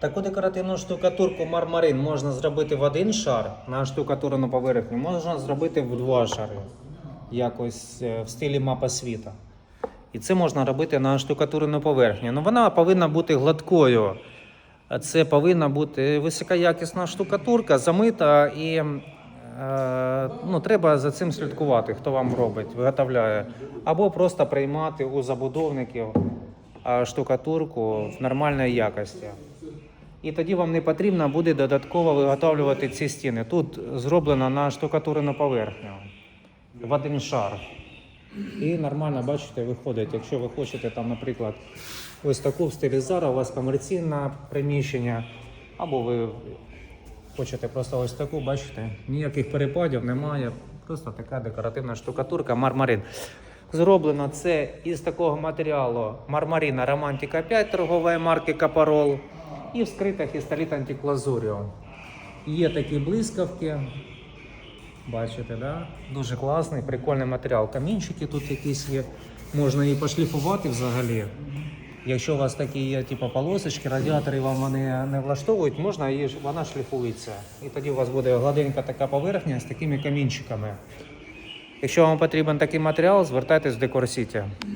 Таку декоративну штукатурку мармарин можна зробити в один шар на штукатурену поверхню, можна зробити в два шари, якось е, в стилі мапа світа. І це можна робити на штукатурену поверхню. Ну, вона повинна бути гладкою. Це повинна бути високоякісна штукатурка, замита і е, ну, треба за цим слідкувати, хто вам робить, виготовляє. Або просто приймати у забудовників е, штукатурку в нормальній якості. І тоді вам не потрібно буде додатково виготовлювати ці стіни. Тут зроблено на штукатурену поверхню в один шар. І нормально, бачите, виходить. Якщо ви хочете там, наприклад, ось таку в стилі Зара, у вас комерційне приміщення, або ви хочете просто ось таку, бачите, ніяких перепадів немає. Просто така декоративна штукатурка, мармарин. Зроблено це із такого матеріалу мармарина Романтика 5 торгової марки Капарол і вскрита хістоліт антиклазуріо. Є такі блискавки, Бачите, да? Дуже класний, прикольний матеріал. Камінчики тут якісь є. Можна її пошліфувати взагалі. Якщо у вас такі є, типу, полосочки, радіатори вам вони не влаштовують, можна її вона шліфується. І тоді у вас буде гладенька така поверхня з такими камінчиками. Якщо вам потрібен такий матеріал, звертайтесь в Декор Сіті.